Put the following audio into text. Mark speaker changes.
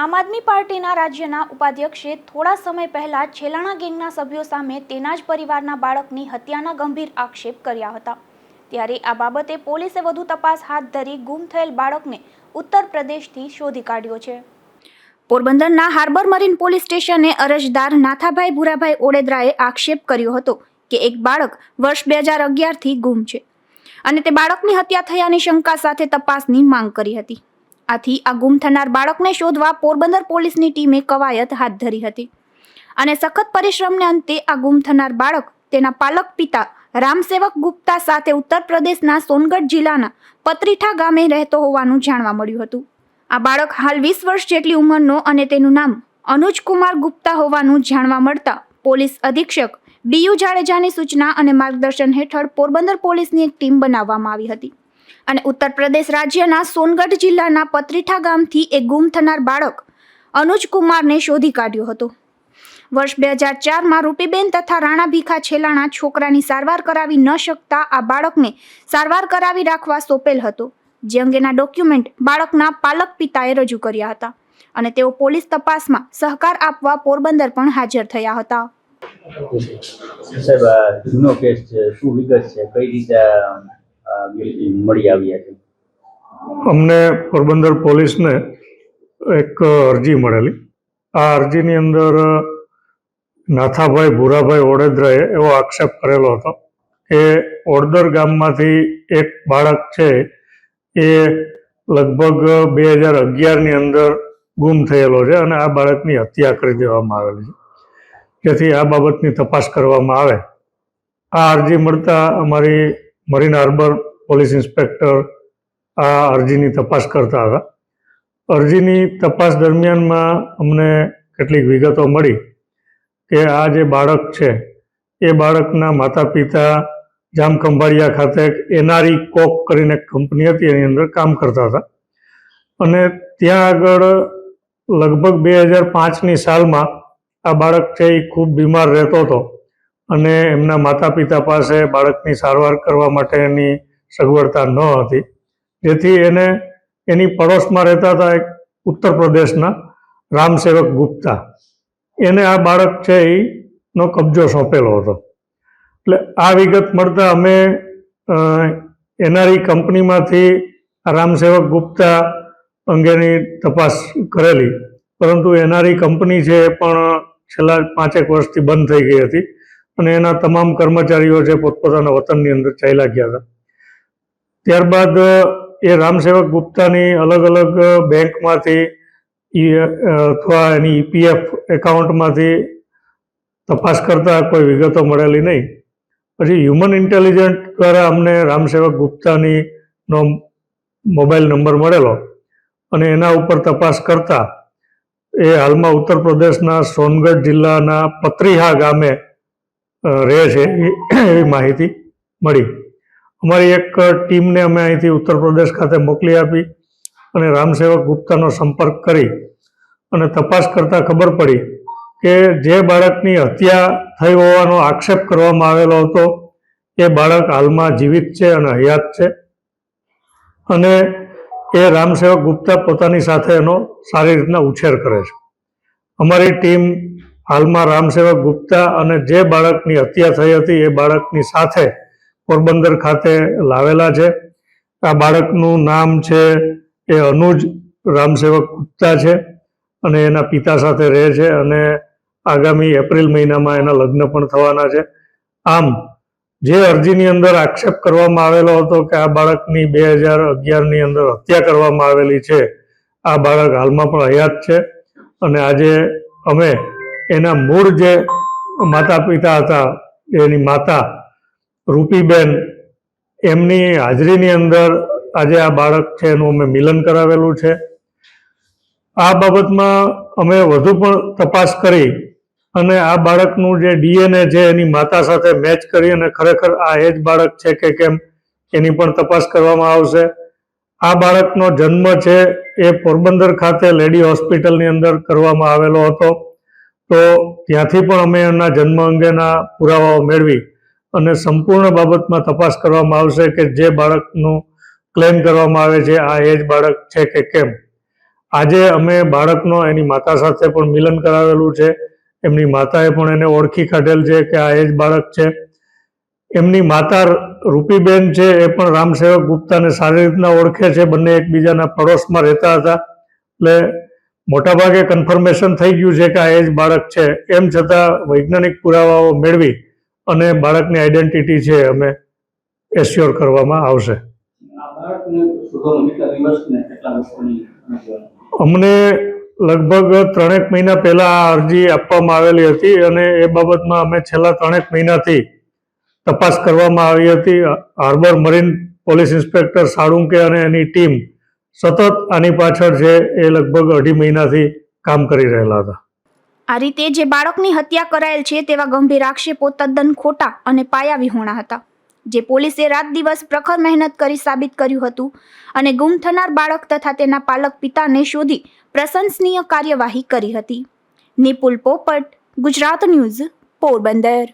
Speaker 1: આમ આદમી પાર્ટીના રાજ્યના ઉપાધ્યક્ષે થોડા સમય પહેલા છેલાણા ગેંગના સભ્યો સામે તેના જ પરિવારના બાળકની હત્યાના ગંભીર આક્ષેપ કર્યા હતા. ત્યારે આ બાબતે પોલીસે વધુ તપાસ હાથ ધરી ગુમ થયેલ બાળકને ઉત્તર પ્રદેશથી શોધી કાઢ્યો છે. પોરબંદરના હાર્બર મરીન પોલીસ સ્ટેશને અરજદાર નાથાભાઈ ભૂરાભાઈ ઓડેદરાએ આક્ષેપ કર્યો હતો કે એક બાળક વર્ષ બે હજાર અગિયારથી ગુમ છે અને તે બાળકની હત્યા થયાની શંકા સાથે તપાસની માંગ કરી હતી. આથી આ ગુમ થનાર બાળકને શોધવા પોરબંદર પોલીસની ટીમે કવાયત હાથ ધરી હતી. અને સખત પરિશ્રમને અંતે આ ગુમ થનાર બાળક તેના પાલક પિતા રામસેવક ગુપ્તા સાથે ઉત્તર પ્રદેશના સોનગઢ જિલ્લાના પત્રીઠા ગામે રહેતો હોવાનું જાણવા મળ્યું હતું. આ બાળક હાલ વીસ વર્ષ જેટલી ઉંમરનો અને તેનું નામ અનુજ કુમાર ગુપ્તા હોવાનું જાણવા મળતા પોલીસ અધિક્ષક ડીયુ જાડેજાની સૂચના અને માર્ગદર્શન હેઠળ પોરબંદર પોલીસની એક ટીમ બનાવવામાં આવી હતી. અને ઉત્તર પ્રદેશ રાજ્યના સોનગઢ જિલ્લાના પત્રીઠા ગામથી એક ગુમ થનાર બાળક અનુજ કુમારને શોધી કાઢ્યો હતો. વર્ષ બે હજાર ચારમાં રૂપીબેન તથા રાણા ભીખા છેલાણા છોકરાની સારવાર કરાવી ન શકતા આ બાળકને સારવાર કરાવી રાખવા સોંપેલ હતો. જે અંગેના ડોક્યુમેન્ટ બાળકના પાલક પિતાએ રજૂ કર્યા હતા અને તેઓ પોલીસ તપાસમાં સહકાર આપવા પોરબંદર પણ હાજર થયા હતા.
Speaker 2: સાહેબ જૂનો કેસ છે, શું વિગત છે? કઈ રીતે મળી આવ્યા છે
Speaker 3: અમને પોરબંદર પોલીસને એક અરજી મળેલી. આ અરજીની અંદર નાથાભાઈ ભૂરાભાઈ ઓડેદરાએ એવો આક્ષેપ કરેલો હતો કે ઓડદર ગામમાંથી એક બાળક છે એ લગભગ બે હજાર અગિયારની અંદર ગુમ થયેલો છે અને આ બાળકની હત્યા કરી દેવામાં આવેલી છે. જેથી આ બાબતની તપાસ કરવામાં આવે. આ અરજી મળતા અમારી મરીન હાર્બર પોલીસ ઇન્સ્પેક્ટર આ અરજીની તપાસ કરતા હતા. અરજીની તપાસ દરમિયાનમાં અમને કેટલીક વિગતો મળી કે આ જે બાળક છે, એ બાળકના માતા પિતા જામખંભાળિયા ખાતે એનઆરઈ કોક કરીને કંપની હતી, એની અંદર કામ કરતા હતા. અને ત્યાં આગળ લગભગ બે હજાર પાંચની સાલમાં આ બાળક છે એ ખૂબ બીમાર રહેતો હતો. અને એમના માતા પિતા પાસે બાળકની સારવાર કરવા માટેની સગવડતા ન હતી. જેથી એને એની પડોશમાં રહેતા હતા એક ઉત્તર પ્રદેશના રામસેવક ગુપ્તા. એને આ બાળક છે એનો કબજો સોંપેલો હતો. એટલે આ વિગત મળતા અમે એનઆરઈ કંપનીમાંથી રામસેવક ગુપ્તા અંગેની તપાસ કરેલી. પરંતુ એનઆરઈ કંપની છે એ પણ છેલ્લા પાંચેક વર્ષથી બંધ થઈ ગઈ હતી. અને એના તમામ કર્મચારીઓ છે પોતપોતાના વતનની અંદર ચાલ્યા ગયા હતા. ત્યારબાદ એ રામસેવક ગુપ્તાની અલગ અલગ બેંકમાંથી અથવા એની ઈપીએફ એકાઉન્ટમાંથી તપાસ કરતા કોઈ વિગતો મળેલી નહીં. પછી હ્યુમન ઇન્ટેલિજન્ટ દ્વારા અમને રામસેવક ગુપ્તાની નો મોબાઈલ નંબર મળેલો અને એના ઉપર તપાસ કરતા એ હાલમાં ઉત્તર પ્રદેશના સોનગઢ જિલ્લાના પત્રીહા ગામે રહે છે એવી માહિતી મળી. અમારી એક ટીમને અમે અહીંથી ઉત્તર પ્રદેશ ખાતે મોકલી આપી અને રામસેવક ગુપ્તાનો સંપર્ક કરી અને તપાસ કરતાં ખબર પડી કે જે બાળકની હત્યા થઈ હોવાનો આક્ષેપ કરવામાં આવેલો હતો, એ બાળક હાલમાં જીવિત છે અને હયાત છે. અને એ રામસેવક ગુપ્તા પોતાની સાથે એનો સારી રીતના ઉછેર કરે છે. અમારી ટીમ હાલમાં રામસેવક ગુપ્તા અને જે બાળકની હત્યા થઈ હતી એ બાળકની સાથે પોરબંદર ખાતે લાવેલા છે. આ બાળકનું નામ છે એ અનુજ રામસેવક ગુપ્તા છે અને એના પિતા સાથે રહે છે અને આગામી એપ્રિલ મહિનામાં એના લગ્ન પણ થવાના છે. આમ, જે અરજીની અંદર આક્ષેપ કરવામાં આવેલો હતો કે આ બાળકની બે હજાર અગિયારની અંદર હત્યા કરવામાં આવેલી છે, આ બાળક હાલમાં પણ હયાત છે અને આજે અમે એના મૂળ જે માતા પિતા હતા, એની માતા રૂપીબેન, એમની હાજરીની અંદર આજે આ બાળક છે એનું અમે મિલન કરાવેલું છે. આ બાબતમાં અમે વધુ પણ તપાસ કરી અને આ બાળકનું જે ડીએનએ છે એની માતા સાથે મેચ કરી અને ખરેખર આ એ જ બાળક છે કે કેમ એની પણ તપાસ કરવામાં આવશે. આ બાળકનો જન્મ છે એ પોરબંદર ખાતે લેડી હોસ્પિટલની અંદર કરવામાં આવેલો હતો. તો ત્યાંથી પણ અમે એમના જન્મ અંગેના પુરાવાઓ મેળવી અને સંપૂર્ણ બાબતમાં તપાસ કરવામાં આવશે કે જે બાળકનું ક્લેમ કરવામાં આવે છે, આ એ જ બાળક છે કે કેમ. આજે અમે બાળકનો એની માતા સાથે પણ મિલન કરાવેલું છે. એમની માતાએ પણ એને ઓળખી કાઢેલ છે કે આ એ જ બાળક છે. એમની માતા રૂપીબેન છે, એ પણ રામસેવક ગુપ્તાને સારી રીતના ઓળખે છે. બંને એકબીજાના પડોશમાં રહેતા હતા. એટલે મોટાભાગે કન્ફર્મેશન થઈ ગયું છે કે આ એ જ બાળક છે. એમ છતાં વૈજ્ઞાનિક પુરાવાઓ મેળવી અને બાળકની આઈડેન્ટિટી છે અમે એશ્યોર કરવામાં આવશે. અમને લગભગ ત્રણેક મહિના પહેલા આ અરજી આપવામાં આવેલી હતી અને એ બાબતમાં અમે છેલ્લા ત્રણેક મહિનાથી તપાસ કરવામાં આવી હતી. Harbour marine police inspector Salunke અને એની ટીમ સતત આની પાછળ છે એ લગભગ અઢી મહિનાથી કામ કરી રહેલા હતા.
Speaker 1: આ રીતે જે બાળકની હત્યા કરાયેલ છે તેવા ગંભીર આક્ષેપો તદ્દન ખોટા અને પાયાવિહોણા હતા. જે પોલીસે રાત દિવસ પ્રખર મહેનત કરી સાબિત કર્યું હતું અને ગુમ થનાર બાળક તથા તેના પાલક પિતાને શોધી પ્રશંસનીય કાર્યવાહી કરી હતી. નિપુલ પોપટ, ગુજરાત ન્યૂઝ, પોરબંદર.